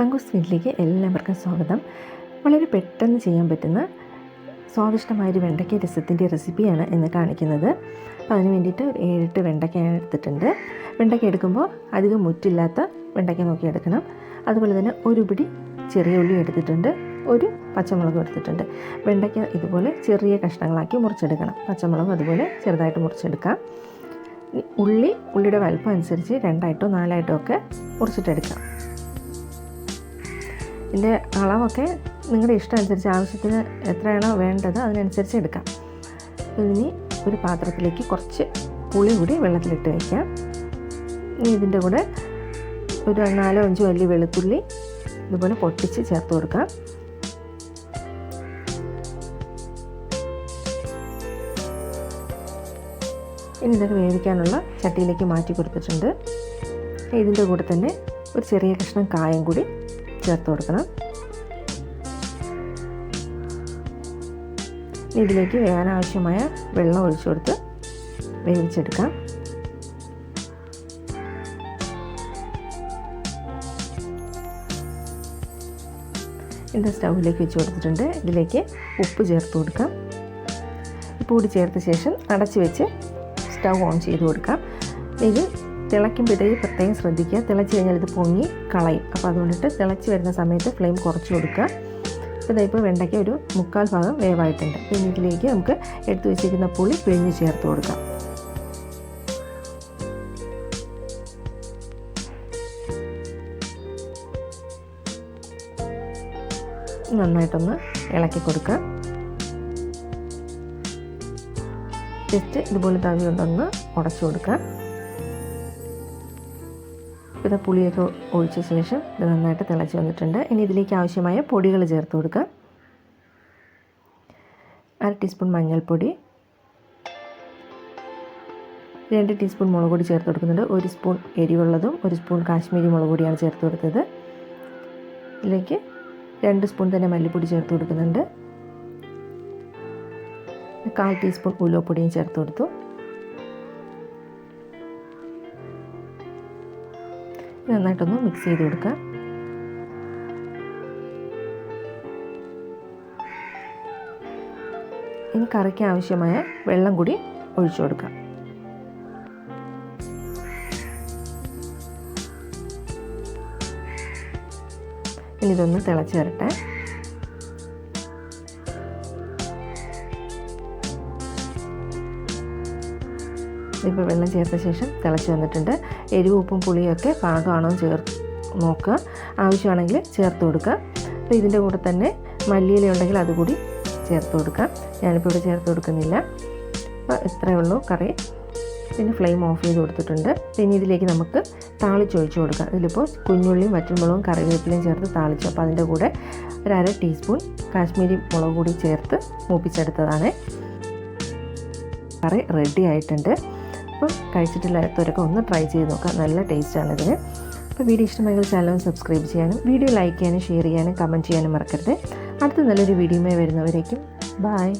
പങ്കൂസ് വീട്ടിലേക്ക് എല്ലാവർക്കും സ്വാഗതം. വളരെ പെട്ടെന്ന് ചെയ്യാൻ പറ്റുന്ന സ്വാദിഷ്ടമായൊരു വെണ്ടയ്ക്ക രസത്തിന്റെ റെസിപ്പിയാണ് ഇന്ന് കാണിക്കുന്നത്. അപ്പോൾ അതിന് വേണ്ടിയിട്ട് ഒരു ഏഴെട്ട് വെണ്ടയ്ക്ക ഞാൻ എടുത്തിട്ടുണ്ട്. വെണ്ടയ്ക്ക എടുക്കുമ്പോൾ അധികം മുറ്റില്ലാത്ത വെണ്ടയ്ക്ക നോക്കി എടുക്കണം. അതുപോലെ തന്നെ ഒരു പിടി ചെറിയ ഉള്ളി എടുത്തിട്ടുണ്ട്. ഒരു പച്ചമുളക് എടുത്തിട്ടുണ്ട്. വെണ്ടയ്ക്ക ഇതുപോലെ ചെറിയ കഷ്ണങ്ങളാക്കി മുറിച്ചെടുക്കണം. പച്ചമുളകും അതുപോലെ ചെറുതായിട്ട് മുറിച്ചെടുക്കാം. ഉള്ളി ഉള്ളിയുടെ വലുപ്പം അനുസരിച്ച് രണ്ടായിട്ടോ നാലായിട്ടോ ഒക്കെ മുറിച്ചിട്ടെടുക്കാം. ഇതിന്റെ അളവൊക്കെ നിങ്ങളുടെ ഇഷ്ടം അനുസരിച്ച് ആവശ്യത്തിന് എത്രയാണോ വേണ്ടത് അതിനനുസരിച്ച് എടുക്കാം. ഇനി ഒരു പാത്രത്തിലേക്ക് കുറച്ച് പുളി കൂടി വെള്ളത്തിലിട്ട് വയ്ക്കാം. ഇനി ഇതിന്റെ കൂടെ ഒരു നാലോ അഞ്ചോ വലിയ വെളുത്തുള്ളി ഇതുപോലെ പൊട്ടിച്ച് ചേർത്ത് കൊടുക്കാം. ഇനി ഇതൊക്കെ വേവിക്കാനുള്ള ചട്ടിയിലേക്ക് മാറ്റി കൊടുത്തിട്ടുണ്ട്. ഇതിന്റെ കൂടെ തന്നെ ഒരു ചെറിയ കഷ്ണം കായം കൂടി ചേർത്ത് കൊടുക്കണം. ഇതിലേക്ക് വേവാൻ ആവശ്യമായ വെള്ളം ഒഴിച്ചു കൊടുത്ത് വേവിച്ചെടുക്കാം. ഇത് സ്റ്റൗവിലേക്ക് വെച്ച് കൊടുത്തിട്ടുണ്ട്. ഇതിലേക്ക് ഉപ്പ് ചേർത്ത് കൊടുക്കാം. ഉപ്പ് കൂടി ചേർത്ത ശേഷം അടച്ച് വെച്ച് സ്റ്റൗ ഓൺ ചെയ്ത് കൊടുക്കാം. ഇത് തിളയ്ക്കുമ്പോഴത്തേക്ക് പ്രത്യേകം ശ്രദ്ധിക്കുക. തിളച്ച് കഴിഞ്ഞാൽ ഇത് പൊങ്ങി കളയും. അപ്പോൾ അതുകൊണ്ടിട്ട് തിളച്ച് വരുന്ന സമയത്ത് ഫ്ലെയിം കുറച്ച് കൊടുക്കുക. അപ്പോൾ ഇതായിപ്പോൾ വെണ്ടയ്ക്ക ഒരു മുക്കാൽ ഭാഗം വേവായിട്ടുണ്ട്. പിന്നെ ഇതിലേക്ക് നമുക്ക് എടുത്തു വെച്ചിരിക്കുന്ന പുളി പിഴിഞ്ഞ് ചേർത്ത് കൊടുക്കാം. നന്നായിട്ടൊന്ന് ഇളക്കി കൊടുക്കുക. ജസ്റ്റ് ഇതുപോലെ തവി കൊണ്ടൊന്ന് ഉടച്ചു കൊടുക്കുക. ഇത് പുളിയൊക്കെ ഒഴിച്ച ശേഷം ഇത് നന്നായിട്ട് തിളച്ച് വന്നിട്ടുണ്ട്. ഇനി ഇതിലേക്ക് ആവശ്യമായ പൊടികൾ ചേർത്ത് കൊടുക്കുക അര ടീസ്പൂൺ മഞ്ഞൾപ്പൊടി രണ്ട് ടീസ്പൂൺ മുളക് പൊടി ചേർത്ത് കൊടുക്കുന്നുണ്ട്. ഒരു സ്പൂൺ എരിവുള്ളതും ഒരു സ്പൂൺ കാശ്മീരി മുളക് പൊടിയാണ് ചേർത്ത് കൊടുത്തത്. ഇതിലേക്ക് രണ്ട് സ്പൂൺ തന്നെ മല്ലിപ്പൊടി ചേർത്ത് കൊടുക്കുന്നുണ്ട്. കാൽ ടീസ്പൂൺ ഉലുവപ്പൊടിയും ചേർത്ത് കൊടുത്തു. നന്നായിട്ടൊന്ന് മിക്സ് ചെയ്ത് കൊടുക്കുക. ഇനി കറിക്ക് ആവശ്യമായ വെള്ളം കൂടി ഒഴിച്ചു കൊടുക്കാം ഇനി ഇതൊന്ന് തിളച്ച് വരട്ടെ. ഇപ്പോൾ വെള്ളം ചേർത്ത ശേഷം തിളച്ച് വന്നിട്ടുണ്ട്. എരിവ് ഉപ്പും പുളിയൊക്കെ പാകമാണോ ചേർത്ത് നോക്കുക. ആവശ്യമാണെങ്കിൽ ചേർത്ത് കൊടുക്കുക. അപ്പോൾ ഇതിന്റെ കൂടെ തന്നെ മല്ലിയില ഉണ്ടെങ്കിൽ അതുകൂടി ചേർത്ത് കൊടുക്കാം ഞാനിപ്പോൾ ഇവിടെ ചേർത്ത് കൊടുക്കുന്നില്ല. അപ്പോൾ ഇത്രയേ ഉള്ളൂ കറി. പിന്നെ ഫ്ലെയിം ഓഫ് ചെയ്ത് കൊടുത്തിട്ടുണ്ട്. പിന്നെ ഇതിലേക്ക് നമുക്ക് താളിച്ചൊഴിച്ച് കൊടുക്കാം. ഇതിലിപ്പോൾ കുഞ്ഞുള്ളിയും വറ്റൽമുളകും കറിവേപ്പിലയും ചേർത്ത് താളിച്ചു. അപ്പോൾ അതിന്റെ കൂടെ ഒരു അര ടീസ്പൂൺ കാശ്മീരി മുളക് കൂടി ചേർത്ത് മൂപ്പിച്ചെടുത്തതാണ്. കറി റെഡി ആയിട്ടുണ്ട്. അപ്പോൾ കഴിച്ചിട്ടില്ലാത്തവരൊക്കെ ഒന്ന് ട്രൈ ചെയ്ത് നോക്കാം. നല്ല ടേസ്റ്റാണ് ഇതിന് അപ്പോൾ വീഡിയോ ഇഷ്ടമായെങ്കിൽ ചാനൽ സബ്സ്ക്രൈബ് ചെയ്യാനും വീഡിയോ ലൈക്ക് ചെയ്യാനും ഷെയർ ചെയ്യാനും കമന്റ് ചെയ്യാനും മറക്കരുത്. അടുത്ത നല്ലൊരു വീഡിയോയുമായി വരുന്നവരേക്കും ബായ്